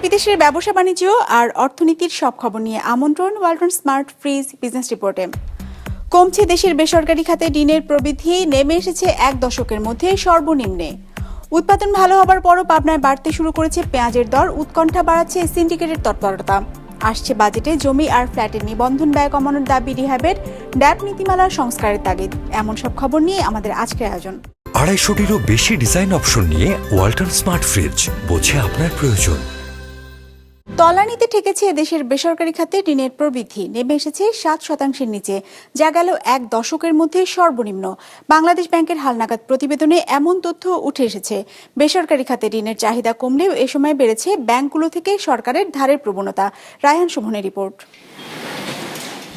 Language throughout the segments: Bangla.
দেশ বিদেশের ব্যবসা বাণিজ্য আর অর্থনীতির সব খবর নিয়ে আমন্ত্রণ ওয়ালটন স্মার্ট ফ্রিজ বিজনেস রিপোর্টে। কমছে দেশের বেসরকারি খাতে ঋণের প্রবৃদ্ধি, নেমে এসেছে এক দশকের মধ্যে সর্বনিম্নে। উৎপাদন ভালো হবার পরও পাবনায় বাড়তে শুরু করেছে পেঁয়াজের দর, উৎকণ্ঠা বাড়াচ্ছে সিন্ডিকেটের তৎপরতা। আসছে বাজেটে জমি আর ফ্ল্যাটের নিবন্ধন ব্যয় কমানোর দাবি রিহ্যাবের ড্যাপ নীতিমালার সংস্কারের তাগিদ। এমন সব খবর নিয়ে আমাদের আজকের আয়োজন। আড়াইশোটিরও বেশি ডিজাইন অপশন নিয়ে ওয়াল্টন স্মার্ট ফ্রিজ, বোঝে আপনার প্রয়োজন। তলানিতে ঠেকেছে দেশের বেসরকারি খাতে ঋণের প্রবৃদ্ধি। নেমে এসেছে সাত শতাংশের নিচে। যা গেল এক দশকের মধ্যে সর্বনিম্ন। বাংলাদেশ ব্যাংকের হালনাগাদ প্রতিবেদনে এমন তথ্য উঠে এসেছে। বেসরকারি খাতে ঋণের চাহিদা কমলেও এ সময় বেড়েছে ব্যাংকগুলো থেকে সরকারের ধারের প্রবণতা। রায়হান শোভনের রিপোর্ট।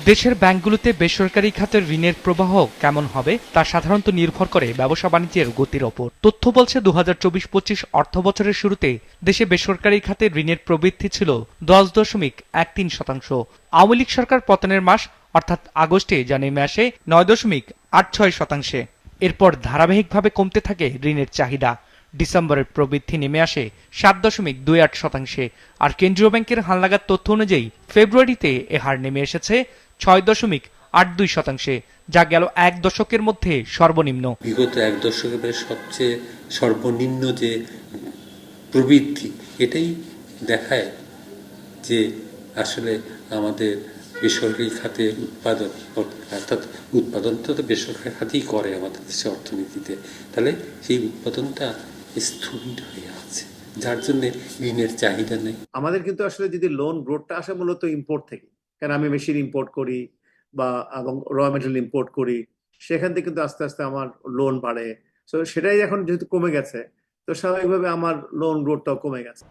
দেশের ব্যাংকগুলোতে বেসরকারি খাতের ঋণের প্রবাহ কেমন হবে তা সাধারণত নির্ভর করে ব্যবসা বাণিজ্যের গতির ওপর। তথ্য বলছে দু হাজার চব্বিশ পঁচিশ অর্থ বছরের শুরুতে দেশে বেসরকারি খাতের ঋণের প্রবৃদ্ধি ছিল দশ দশমিক এক তিন শতাংশ। আওয়ামী লীগ সরকার পতনের মাস, অর্থাৎ আগস্টে নেমে আসে নয় দশমিক আট ছয় শতাংশে। এরপর ধারাবাহিকভাবে কমতে থাকে ঋণের চাহিদা। ডিসেম্বরের প্রবৃদ্ধি নেমে আসে সাত দশমিক দুই আট শতাংশে। আর কেন্দ্রীয় ব্যাংকের হালনাগাদ তথ্য অনুযায়ী, ফেব্রুয়ারিতে এ হার নেমে এসেছে ছয় দশমিক আট দুই শতাংশে, যা গেল এক দশকের মধ্যে সর্বনিম্ন। বিগত এক দশকের সবচেয়ে সর্বনিম্ন যে প্রবৃদ্ধি, এটাই দেখায় যে আসলে আমাদের বেসরকারি খাতে উৎপাদন, অর্থাৎ উৎপাদনটা তো বেসরকারি খাতেই করে আমাদের দেশের অর্থনীতিতে। তাহলে সেই উৎপাদনটা স্থবির হয়ে আছে যার জন্য ঋণের চাহিদা নেই। আমাদের কিন্তু আসলে যদি লোন গ্রোথটা আসে মূলত ইম্পোর্ট থেকে কারণ আমি মেশিন ইম্পোর্ট করি বা এবং র মেটেরিয়াল ইম্পোর্ট করি সেখান থেকে কিন্তু আস্তে আস্তে আমার লোন বাড়ে। তো সেটাই এখন যেহেতু কমে গেছে তো স্বাভাবিকভাবে আমার লোন গ্রোথটাও কমে গেছে।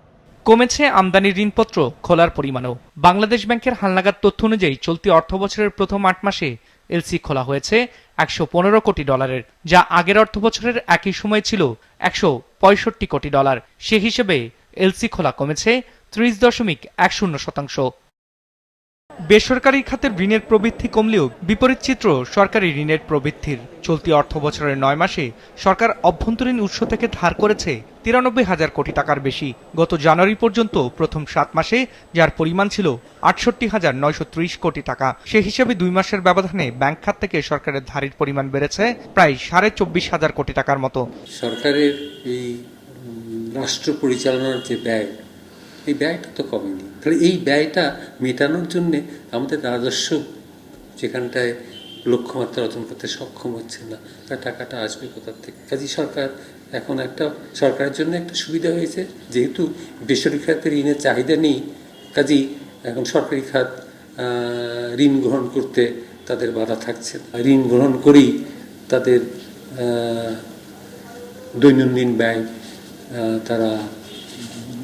কমেছে আমদানি ঋণপত্র খোলার পরিমাণও। বাংলাদেশ ব্যাংকের হালনাগাদ তথ্য অনুযায়ী চলতি অর্থবছরের প্রথম আট মাসে এলসি খোলা হয়েছে। একশো পনেরো কোটি ডলারের, যা আগের অর্থ বছরের একই সময় ছিল একশো পঁয়ষট্টি কোটি ডলার। সে হিসেবে এলসি খোলা কমেছে ত্রিশ দশমিক এক শূন্য শতাংশ। বেসরকারি খাতের ঋণের প্রবৃদ্ধি কমলেও বিপরীত চিত্র সরকারি ঋণের প্রবৃদ্ধির। চলতি অর্থ বছরের নয় মাসে সরকার অভ্যন্তরীণ উৎস থেকে ধার করেছে তিরানব্বই হাজার কোটি টাকার বেশি। গত জানুয়ারি পর্যন্ত প্রথম সাত মাসে যার পরিমাণ ছিল আটষট্টি হাজার নয়শো ত্রিশ কোটি টাকা। সে হিসেবে দুই মাসের ব্যবধানে ব্যাংক খাত থেকে সরকারের ধারের পরিমাণ বেড়েছে প্রায় সাড়ে চব্বিশ হাজার কোটি টাকার মতো। সরকারের এই রাষ্ট্র পরিচালনার যে ব্যয়, এই ব্যয়টা তো কমেনি। তাহলে এই ব্যয়টা মেটানোর জন্যে আমাদের রাজস্ব যেখানটায় লক্ষ্যমাত্রা অর্জন করতে সক্ষম হচ্ছে না, তার টাকাটা আসবে কোথার থেকে? কাজী সরকার এখন একটা, সরকারের জন্য একটা সুবিধা হয়েছে, যেহেতু বেসরকারি খাতে ঋণের চাহিদা নেই, কাজেই এখন সরকারি খাত ঋণ গ্রহণ করতে তাদের বাধা থাকছে ঋণ গ্রহণ করেই তাদের দৈনন্দিন ব্যয় তারা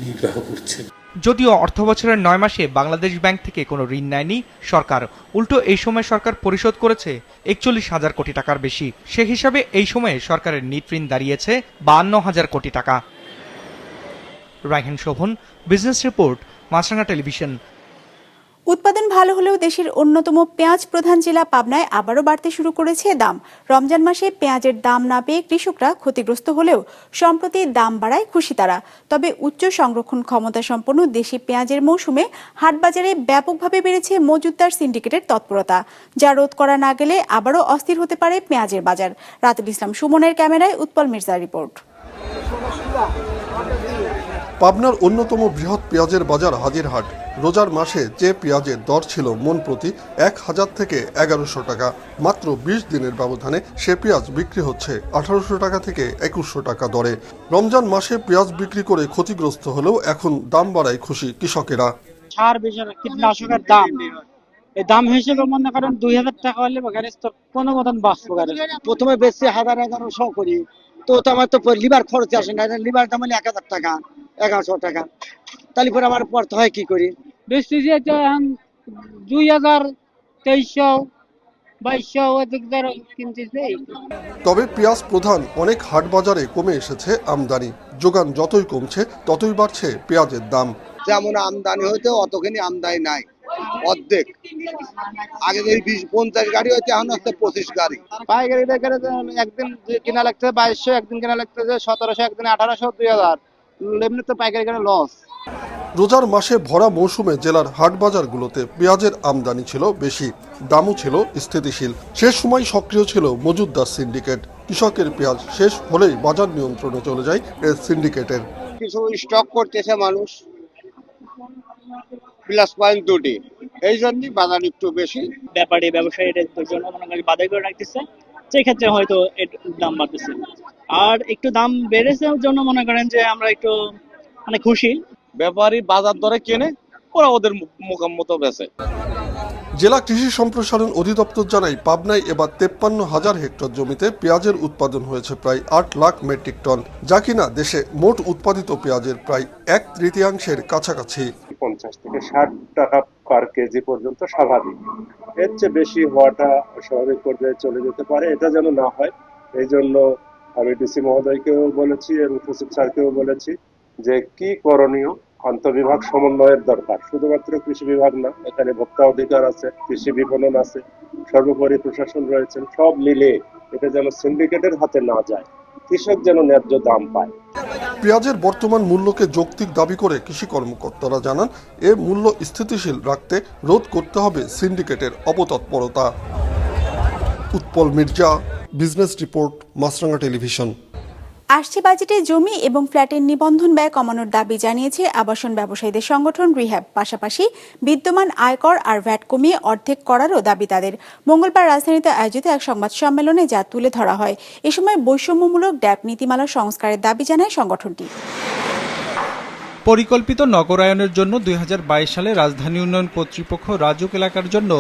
নির্বাহ করছে। যদিও অর্থ বছরের নয় মাসে বাংলাদেশ ব্যাংক থেকে কোনো ঋণ নেয়নি, সরকার। উল্টো এই সময় সরকার পরিশোধ করেছে একচল্লিশ হাজার কোটি টাকার বেশি। সে হিসাবে এই সময়ে সরকারের নিট ঋণ দাঁড়িয়েছে বাহান্ন হাজার কোটি টাকা। Raihan Shovon, business report Maasranga television উৎপাদন ভালো হলেও দেশের অন্যতম পেঁয়াজ প্রধান জেলা পাবনায় আবারও বাড়তে শুরু করেছে দাম। রমজান মাসে পেঁয়াজের দাম না পেয়ে কৃষকরা ক্ষতিগ্রস্ত হলেও সম্প্রতি দাম বাড়ায় খুশি তারা তবে উচ্চ সংরক্ষণ ক্ষমতা সম্পন্ন দেশি পেঁয়াজের মৌসুমে হাটবাজারে ব্যাপকভাবে বেড়েছে মজুতদার সিন্ডিকেটের তৎপরতা, যা রোধ করা না গেলে আবারও অস্থির হতে পারে পেঁয়াজের বাজার। রাতুল ইসলাম সুমনের ক্যামেরায় উৎপল মির্জার রিপোর্ট। পাবনার অন্যতম বৃহৎ পেঁয়াজের বাজার হাজিরহাট। রোজার মাসে যে পেঁয়াজের দর ছিল মন প্রতি এক হাজার থেকে এগারোশো টাকা, মাত্র বিশ দিনের ব্যবধানে সে পেঁয়াজ বিক্রি হচ্ছে আঠারোশো টাকা থেকে একুশশো টাকা দরে। রমজান মাসে পেঁয়াজ বিক্রি করে ক্ষতিগ্রস্ত হলেও এখন দাম বাড়ায় খুশি কৃষকেরা। সার কীটনাশকের দাম। এই দাম হিসেবে মনে করেন দুই হাজার টাকা হলে কোনো মতন বাঁচবো গ্যারেজ প্রথমে বেশি হাজার এগারোশো করি, তো আমার তো লিভার খরচ আসে না লিভার দাম হলে এক হাজার টাকা। এগারোশো টাকা। তাহলে পরে আমার পড়তে হয় কি করি? বেশি যে এখন দুই হাজার তেইশশো বাইশশো কিনতেছে। তবে পেঁয়াজ প্রধান অনেক হাট বাজারে কমে এসেছে আমদানি। যোগান যতই কমছে ততই বাড়ছে পেঁয়াজের দাম। যেমন আমদানি হইতে অতখানি আমদানি নাই। অর্ধেক। আগে যদি বিশ পঞ্চাশ গাড়ি হইতে এখন হচ্ছে পঁচিশ গাড়ি। পাইকারি দেখে একদিন কিনা লাগতেছে বাইশশো একদিন কিনা লাগতেছে সতেরোশো একদিন আঠারোশো দুই হাজার। এমনি তো পাইকারি কেনা লস রোজার মাসে ভরা মৌসুমে জেলার হাট বাজারগুলোতে পেঁয়াজের আমদানি ছিল বেশি দামও ছিল স্থিতিশীল। সে সময় সক্রিয় ছিল মজুদদার সিন্ডিকেট। কৃষকের পেঁয়াজ শেষ হলেই বাজার নিয়ন্ত্রণে চলে যায় এ সিন্ডিকেটের। কিছু স্টক করতেছে মানুষ। প্লাস পয়েন্ট দুটি। এই জন্যই বাজার একটু বেশি। ব্যাপারী ব্যবসায়ীদের জন্য মনে করি বাধাই করে রাখতেছে সেই ক্ষেত্রে হয়তো এর দাম বাড়তেছে। আর একটু দাম বেড়েছে জন্য মনে করেন যে আমরা একটু মানে খুশি। ব্যাপারী বাজার দরে কেনে ওরা ওদের মোকাম মতো বেচে। জেলা কৃষি সম্প্রসারণ অধিদপ্তর জানায় পাবনায় এবার তেপ্পান্ন হাজার হেক্টর জমিতে পেঁয়াজের উৎপাদন হয়েছে প্রায় আট লাখ মেট্রিক টন। যা কিনা দেশে মোট উৎপাদিত পেঁয়াজের প্রায় এক তৃতীয়াংশের কাছাকাছি। পঞ্চাশ থেকে ষাট টাকা পার কেজি পর্যন্ত স্বাভাবিক। এর চেয়ে বেশি হওয়াটা স্বাভাবিক পর্যায়ে চলে যেতে পারে এটা যেন না হয়। এই জন্য আমি ডিসি মহোদয়কেও বলেছি এবং সচিব স্যারকেও বলেছি যে কি করণীয় আন্তবিভাগ সমন্বয়ের দরকার। শুধুমাত্র কৃষি বিভাগ না, এখানে ভোক্তা অধিকার আছে, কৃষি বিপণন আছে, সর্বোপরি প্রশাসন রয়েছেন, সব মিলে এটা যেন সিন্ডিকেটের হাতে না যায়, কৃষক যেন ন্যায্য দাম পায়। পেঁয়াজের বর্তমান মূল্যকে যৌক্তিক দাবি করে কৃষি কর্মকর্তারা জানান, এ মূল্য স্থিতিশীল রাখতে রোধ করতে হবে সিন্ডিকেটের অপতৎপরতা। Utpal Mirza business report Maasranga television. আসছে বাজেটে জমি এবং ফ্ল্যাটের নিবন্ধন ব্যয় কমানোর দাবি জানিয়েছে আবাসন ব্যবসায়ীদের সংগঠন রিহ্যাব। পাশাপাশি বিদ্যমান আয়কর আর ভ্যাট কমিয়ে অর্ধেক করারও দাবি তাদের। মঙ্গলবার রাজধানীতে আয়োজিত এক সংবাদ সম্মেলনে যা তুলে ধরা হয়। এ সময় বৈষম্যমূলক ড্যাপ নীতিমালা সংস্কারের দাবি জানায় সংগঠনটি। পরিকল্পিত নগরায়নের জন্য দুই হাজার বাইশ সালে রাজধানী উন্নয়ন কর্তৃপক্ষ রাজুক এলাকার জন্য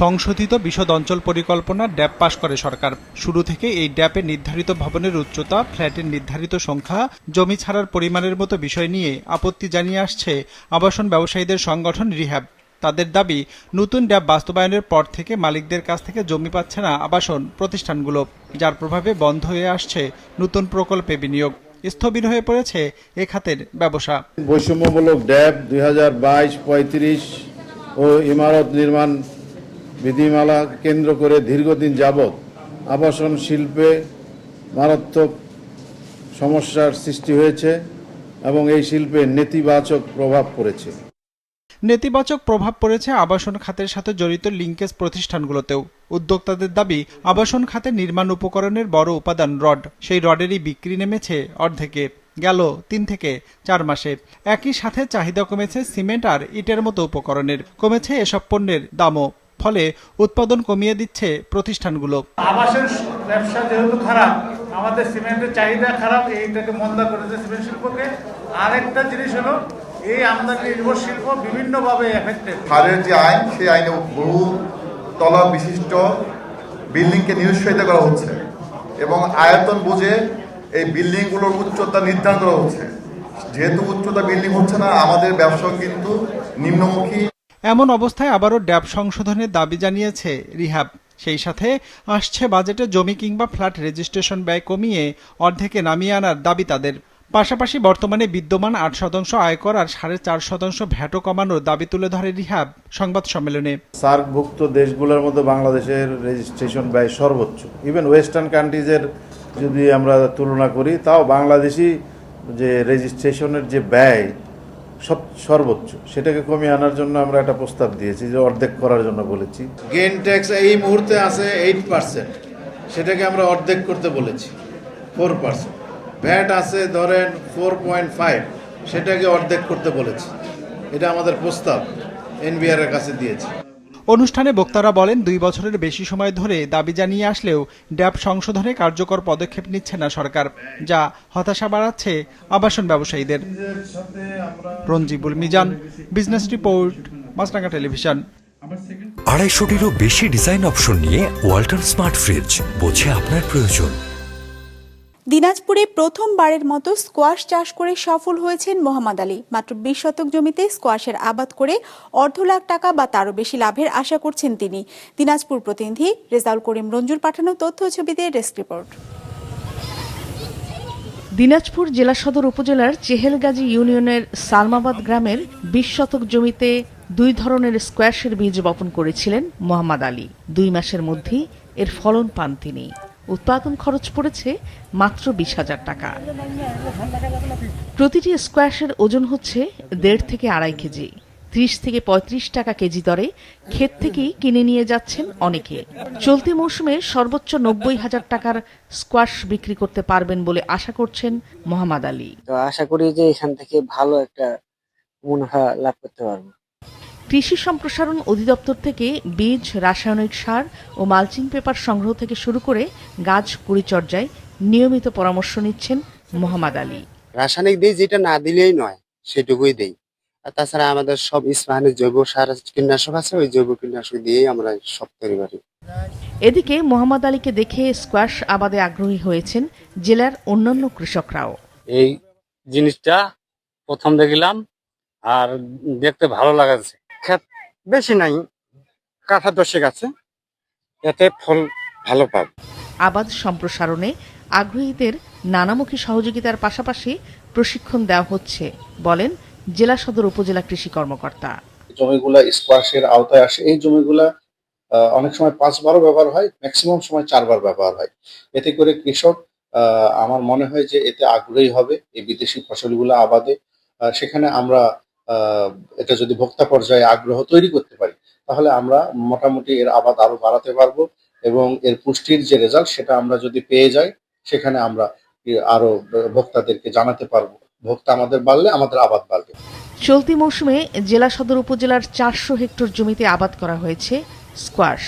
সংশোধিত বিশদ অঞ্চল পরিকল্পনা ড্যাপ পাশ করে সরকার। শুরু থেকে এই ড্যাপে নির্ধারিত ভবনের উচ্চতা, ফ্ল্যাটের নির্ধারিত সংখ্যা, জমি ছাড়ার পরিমাণের মতো বিষয় নিয়ে আপত্তি জানিয়ে আসছে আবাসন ব্যবসায়ীদের সংগঠন রিহ্যাব। তাদের দাবি, নতুন ড্যাব বাস্তবায়নের পর থেকে মালিকদের কাছ থেকে জমি পাচ্ছে না আবাসন প্রতিষ্ঠানগুলো, যার প্রভাবে বন্ধ হয়ে আসছে নতুন প্রকল্পে বিনিয়োগ। স্থবির হয়ে পড়েছে এ খাতের ব্যবসা। বৈষম্যমূলক ড্যাব দুই হাজার বাইশ পঁয়ত্রিশ ও ইমারত নির্মাণ বিধিমালা কেন্দ্র করে দীর্ঘদিন যাবৎ আবাসন শিল্পে মারাত্মক সমস্যার সৃষ্টি হয়েছে এবং এই শিল্পে নেতিবাচক প্রভাব পড়েছে। নেতিবাচক প্রভাব পড়েছে আবাসন খাতের সাথে জড়িত লিঙ্কেজ প্রতিষ্ঠানগুলোতেও। উদ্যোক্তাদের দাবি আবাসন খাতে নির্মাণ উপকরণের বড় উপাদান রড। সেই রডেরই বিক্রি নেমেছে অর্ধেকে। গেল তিন থেকে চার মাসে। একই সাথে চাহিদা কমেছে সিমেন্ট আর ইটের মতো উপকরণের। কমেছে এসব পণ্যের দামও। ফলে উৎপাদন কমিয়ে দিচ্ছে প্রতিষ্ঠানগুলো। আবাসের ব্যবসা যেহেতু খারাপ আমাদের সিমেন্টের চাহিদা খারাপ এইটাকে মন্দা করেছে সিমেন্ট শিল্পকে। আরেকটা জিনিস হলো এই আমদানি নির্ভর শিল্প বিভিন্নভাবে এফেক্টেড হারের যে আইন সেই আইনে বহু তলা বিশিষ্ট বিল্ডিংকে নিরুৎসাহিত করা হচ্ছে এবং আয়তন বুঝে এই বিল্ডিংগুলোর উচ্চতা নির্ধারণ করা হচ্ছে। যেহেতু উচ্চতা বিল্ডিং হচ্ছে না, আমাদের ব্যবসা কিন্তু নিম্নমুখী। এমন অবস্থায় আবারও ড্যাব সংশোধনের দাবি জানিয়েছে রিহাব। সেই সাথে আসছে বাজেটে জমি কিংবা ফ্ল্যাট রেজিস্ট্রেশন ব্যয় কমিয়ে অর্ধেকে নামিয়ে আনার দাবি তাদের। পাশাপাশি বর্তমানে বিদ্যমান আট শতাংশ আয়কর আর সাড়ে চার শতাংশ ভ্যাটও কমানোর দাবি তুলে ধরে রিহাব সংবাদ সম্মেলনে। সার্কভুক্ত দেশগুলোর মধ্যে বাংলাদেশের রেজিস্ট্রেশন ব্যয় সর্বোচ্চ। ইভেন ওয়েস্টার্ন কান্ট্রিজের যদি আমরা তুলনা করি, তাও বাংলাদেশি যে রেজিস্ট্রেশনের যে ব্যয়, সব সর্বোচ্চ। সেটাকে কমিয়ে আনার জন্য আমরা একটা প্রস্তাব দিয়েছি, যে অর্ধেক করার জন্য বলেছি। গেন ট্যাক্স এই মুহূর্তে আছে এইট পার্সেন্ট সেটাকে আমরা অর্ধেক করতে বলেছি ফোর পার্সেন্ট ভ্যাট আছে ধরেন ফোর পয়েন্ট ফাইভ সেটাকে অর্ধেক করতে বলেছি। এটা আমাদের প্রস্তাব এনবিআর এর কাছে দিয়েছে। অনুষ্ঠানে বক্তারা বলেন দুই বছরের বেশি সময় ধরে দাবি জানিয়ে আসলেও ড্যাব সংশোধনে কার্যকর পদক্ষেপ নিচ্ছে না সরকার যা হতাশা বাড়াচ্ছে আবাসন ব্যবসায়ীদের। Ranjibul Mizan business report Maasranga television আড়াইশোটিরও বেশি ডিজাইন অপশন নিয়ে ওয়াল্টন স্মার্ট ফ্রিজ বোঝে আপনার প্রয়োজন। দিনাজপুরে প্রথমবারের মতো স্কোয়াশ চাষ করে সফল হয়েছেন মোহাম্মদ আলী। মাত্র বিশ শতক জমিতে স্কোয়াশের আবাদ করে অর্ধ লাখ টাকা বা তারও বেশি লাভের আশা করছেন তিনি। দিনাজপুর প্রতিনিধি রেজাউল করিম রঞ্জুর পাঠানো তথ্য ছবিতে ডেস্ক রিপোর্ট। দিনাজপুর জেলা সদর উপজেলার চেহেলগাজী ইউনিয়নের সালমাবাদ গ্রামের বিশ শতক জমিতে দুই ধরনের স্কোয়াশের বীজ বপন করেছিলেন মোহাম্মদ আলী। দুই মাসের মধ্যেই এর ফলন পান তিনি। উৎপাদন খরচ পড়েছে মাত্র বিশ হাজার টাকা। প্রতিটি স্কোয়াশের ওজন হচ্ছে দেড় থেকে আড়াই কেজি। ত্রিশ থেকে পঁয়ত্রিশ টাকা কেজি দরে ক্ষেত থেকেই কিনে নিয়ে যাচ্ছেন অনেকে। চলতি মৌসুমে সর্বোচ্চ নব্বই হাজার টাকার স্কোয়াশ বিক্রি করতে পারবেন বলে আশা করছেন মোহাম্মদ আলী। আশা করি যে এখান থেকে ভালো একটা মুনাফা লাভ করতে পারব। কৃষি সম্প্রসারণ অধিদপ্তর থেকে বীজ রাসায়নিক সার ও মালচিং পেপার সংগ্রহ থেকে শুরু করে গাছ পরিচর্যায় নিয়মিত পরামর্শ নিচ্ছেন মোহাম্মদ আলী। রাসায়নিক দিই যেটা না দিলেই নয় সেটুকুই দেই। আর তাছাড়া আমাদের সব ইস্পাহানের জৈব সার কীটনাশক আছে ওই জৈব কীটনাশক দিয়েই আমরা সব তৈরি করি। এদিকে মোহাম্মদ আলীকে দেখে স্কোয়াশ আবাদে আগ্রহী হয়েছেন জেলার অন্যান্য কৃষকরাও। এই জিনিসটা প্রথম দেখলাম আর দেখতে ভালো লাগাচ্ছে। ক্ষেত বেশি নাই কাঠা দশেক আছে। এতে ফল ভালো পাবে। আবাদ সম্প্রসারণে আগ্রহীদের নানামুখী সহযোগিতার পাশাপাশি প্রশিক্ষণ দেওয়া হচ্ছে বলেন জেলা সদর উপজেলা কৃষি কর্মকর্তা। জমিগুলা স্কোয়াশের আওতায় আসে এই জমিগুলা অনেক সময় পাঁচবারও ব্যবহার হয় ম্যাক্সিমাম সময় চারবার ব্যবহার হয়। এতে করে কৃষক আমার মনে হয় যে এতে আগ্রহী হবে এই বিদেশি ফসলগুলো আবাদে। সেখানে আমরা এটা যদি ভোক্তা পর্যায়ে আগ্রহ তৈরি করতে পারি, তাহলে আমরা মোটামুটি এর আবাদ আরও বাড়াতে পারব এবং এর পুষ্টির যে রেজাল্ট সেটা আমরা যদি পেয়ে যাই, সেখানে আমরা আরও ভোক্তাদেরকে জানাতে পারব। ভোক্তা আমাদের বাড়লে আমাদের আবাদ বাড়বে। চলতি মৌসুমে জেলা সদর উপজেলার চারশো হেক্টর জমিতে আবাদ করা হয়েছে squash.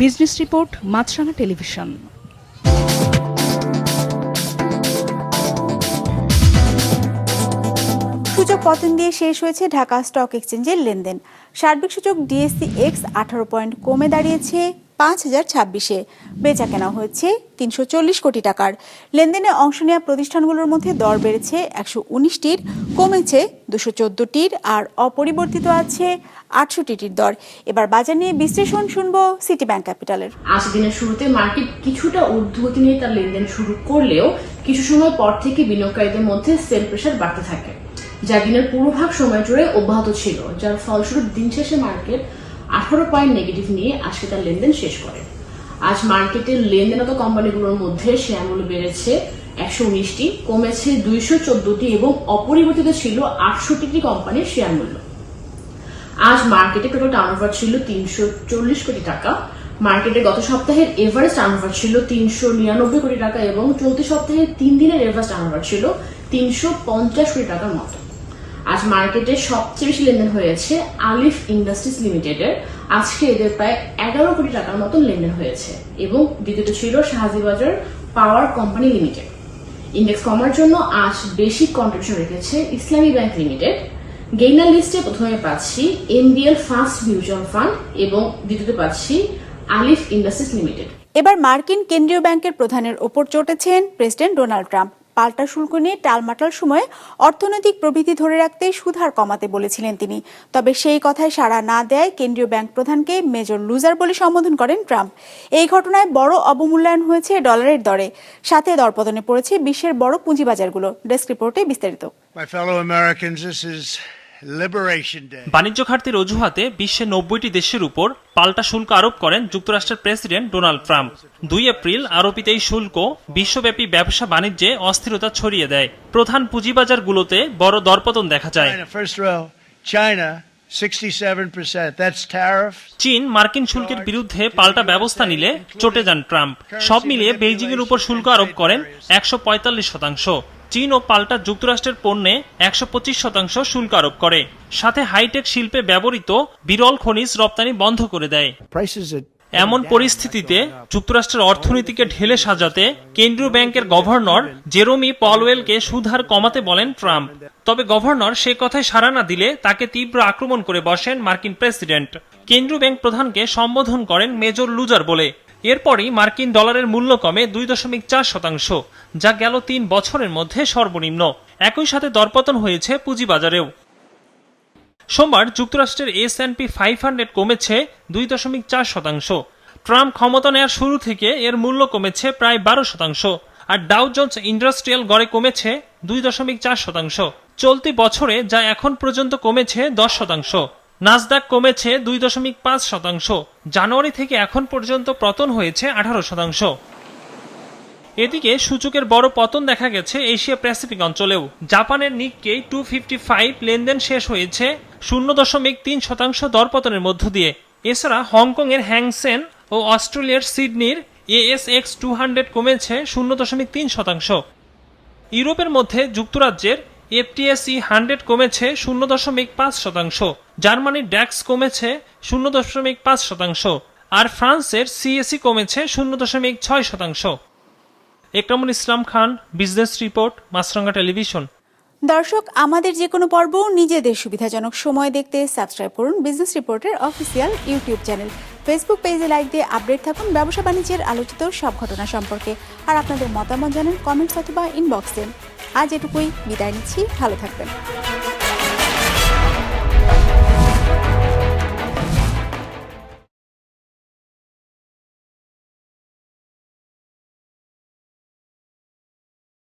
Business report, Maasranga television. সূচক পতন দিয়ে শেষ হয়েছে ঢাকা স্টক এক্সচেঞ্জের লেনদেন। সার্বিক সূচক ডিএসসি এক্স আঠারো পয়েন্ট কমে দাঁড়িয়েছে পাঁচ হাজার ছাব্বিশে। বেচা কেনা হয়েছে তিনশো চল্লিশ কোটি টাকার। লেনদেনে অংশ নেওয়া প্রতিষ্ঠানগুলোর মধ্যে দর বেড়েছে একশো উনিশটির, কমেছে দুশো চোদ্দটির আর অপরিবর্তিত আছে আটষট্টিটির দর। এবার বাজার নিয়ে বিশ্লেষণ শুনব সিটি ব্যাংক ক্যাপিটালের আজ দিনের শুরুতে মার্কেট কিছুটা ঊর্ধ্বগতি নিয়ে তার লেনদেন শুরু করলেও কিছু সময় পর থেকে বিনিয়োগকারীদের মধ্যে সেল প্রেশার বাড়তে থাকে। যা দিনের পুরোভাগ সময় জুড়ে অব্যাহত ছিল, যার ফলস্বরূপ দিন শেষে মার্কেট আঠারো পয়েন্ট নেগেটিভ নিয়ে আজকে তার লেনদেন শেষ করে। আজ মার্কেটের লেনদেনত কোম্পানিগুলোর মধ্যে শেয়ার মূল্য বেড়েছে একশো উনিশটি, কমেছে দুইশো চোদ্দটি এবং অপরিবর্তিত ছিল আটষট্টিটি কোম্পানির শেয়ার মূল্য। আজ মার্কেটে টোটাল টার্নওভার ছিল তিনশো চল্লিশ কোটি টাকা। মার্কেটে গত সপ্তাহের এভারেজ টার্নওভার ছিল তিনশো নিরানব্বই কোটি টাকা এবং চলতি সপ্তাহে তিন দিনের এভারেজ টার্নওভার ছিল তিনশো পঞ্চাশ কোটি টাকার মতো। আজ মার্কেটে সবচেয়ে বেশি লেনদেন হয়েছে আলিফ ইন্ডাস্ট্রিজ লিমিটেডের আজকে এদের প্রায় এগারো কোটি টাকার মতন লেনদেন হয়েছে এবং দ্বিতীয়ত ছিল Shahjibazar power company limited index কমার জন্য আজ বেশি কন্ট্রিবিউশন রেখেছে ইসলামী ব্যাংক লিমিটেড গেইনার লিস্টে প্রথমে পাচ্ছি এমবিএল ফার্স্ট মিউচুয়াল ফান্ড এবং দ্বিতীয়তে পাচ্ছি আলিফ ইন্ডাস্ট্রিজ লিমিটেড এবার মার্কিন কেন্দ্রীয় ব্যাংকের প্রধানের ওপর চটেছেন প্রেসিডেন্ট ডোনাল্ড ট্রাম্প। পাল্টা শুল্ক নিয়ে টালমাটাল সময়ে অর্থনৈতিক প্রবৃদ্ধি ধরে রাখতে সুধার কমাতে বলেছিলেন তিনি। তবে সেই কথায় সাড়া না দেয় কেন্দ্রীয় ব্যাংক প্রধানকে মেজর লুজার বলে সম্বোধন করেন ট্রাম্প। এই ঘটনায় বড় অবমূল্যায়ন হয়েছে ডলারের দরে। সাথে দরপতনে পড়েছে বিশ্বের বড় পুঁজিবাজারগুলো। ডেস্ক রিপোর্টে বিস্তারিত। My fellow Americans, this is. বাণিজ্য ঘাটতির অজুহাতে বিশ্বের নব্বইটি দেশের উপর পাল্টা শুল্ক আরোপ করেন যুক্তরাষ্ট্রের প্রেসিডেন্ট ডোনাল্ড ট্রাম্প। দুই এপ্রিল আরোপিত এই শুল্ক বিশ্বব্যাপী ব্যবসা বাণিজ্যে অস্থিরতা ছড়িয়ে দেয়। প্রধান পুঁজিবাজারগুলোতে বড় দরপতন দেখা যায়। China, first row, China, 67%. That's tariff. চীন মার্কিন শুল্কের বিরুদ্ধে পাল্টা ব্যবস্থা নিলে চটে যান ট্রাম্প। সব মিলিয়ে বেইজিং এর উপর শুল্ক আরোপ করেন একশো পঁয়তাল্লিশ শতাংশ। চীন ও পাল্টা যুক্তরাষ্ট্রের পণ্যে একশো পঁচিশ শতাংশ শুল্ক আরোপ করে। সাথে হাইটেক শিল্পে ব্যবহৃত বিরল খনিজ রপ্তানি বন্ধ করে দেয়। এমন পরিস্থিতিতে যুক্তরাষ্ট্রের অর্থনীতিকে ঢেলে সাজাতে কেন্দ্রীয় ব্যাংকের গভর্নর জেরোমি পলওয়েলকে সুদহার কমাতে বলেন ট্রাম্প। তবে গভর্নর সে কথায় সাড়া না দিলে তাকে তীব্র আক্রমণ করে বসেন মার্কিন প্রেসিডেন্ট। কেন্দ্রীয় ব্যাংক প্রধানকে সম্বোধন করেন মেজর লুজার বলে। এরপরই মার্কিন ডলারের মূল্য কমে দুই দশমিক চার শতাংশ, যা গেল তিন বছরের মধ্যে সর্বনিম্ন। একই সাথে দরপতন হয়েছে পুঁজিবাজারেও। সোমবার যুক্তরাষ্ট্রের S and P five hundred কমেছে দুই দশমিক চার শতাংশ। ট্রাম্প ক্ষমতা নেওয়ার শুরু থেকে এর মূল্য কমেছে প্রায় বারো শতাংশ, আর ডাউ জোন্স ইন্ডাস্ট্রিয়াল গড়ে কমেছে দুই দশমিক চার শতাংশ। চলতি বছরে যা এখন পর্যন্ত কমেছে দশ শতাংশ। নাসদাক কমেছে দুই দশমিক পাঁচ শতাংশ। জানুয়ারি থেকে এখন পর্যন্ত পতন হয়েছে আঠারো শতাংশ। এদিকে সূচকের বড় পতন দেখা গেছে এশিয়া প্যাসিফিক অঞ্চলেও। জাপানের নিককেই টু ফিফটি ফাইভ লেনদেন শেষ হয়েছে শূন্য দশমিক তিন শতাংশ দরপতনের মধ্য দিয়ে। এছাড়া হংকংয়ের হ্যাংসেন ও অস্ট্রেলিয়ার সিডনির এএসএক্স টু হান্ড্রেড কমেছে শূন্য দশমিক তিন শতাংশ। ইউরোপের মধ্যে যুক্তরাজ্যের এফটিএসই হান্ড্রেড কমেছে শূন্য দশমিক পাঁচ শতাংশ। জার্মানির ড্যাক্স কমেছে শূন্য দশমিক পাঁচ শতাংশ। আর ফ্রান্সের সিএসি কমেছে শূন্য দশমিক ছয় শতাংশ। Ekramul Islam Khan, business report, Maasranga television. দর্শক, আমাদের যে কোনো পর্ব নিজেদের সুবিধাজনক সময় দেখতে সাবস্ক্রাইব করুন বিজনেস রিপোর্টের অফিসিয়াল ইউটিউব চ্যানেল। ফেসবুক পেজে লাইক দিয়ে আপডেট থাকুন ব্যবসা বাণিজ্যের আলোচিত সব ঘটনা সম্পর্কে। আর আপনাদের মতামত জানান কমেন্টস অথবা ইনবক্সে আজ এটুকুই। বিদায় নিচ্ছি। ভালো থাকবেন।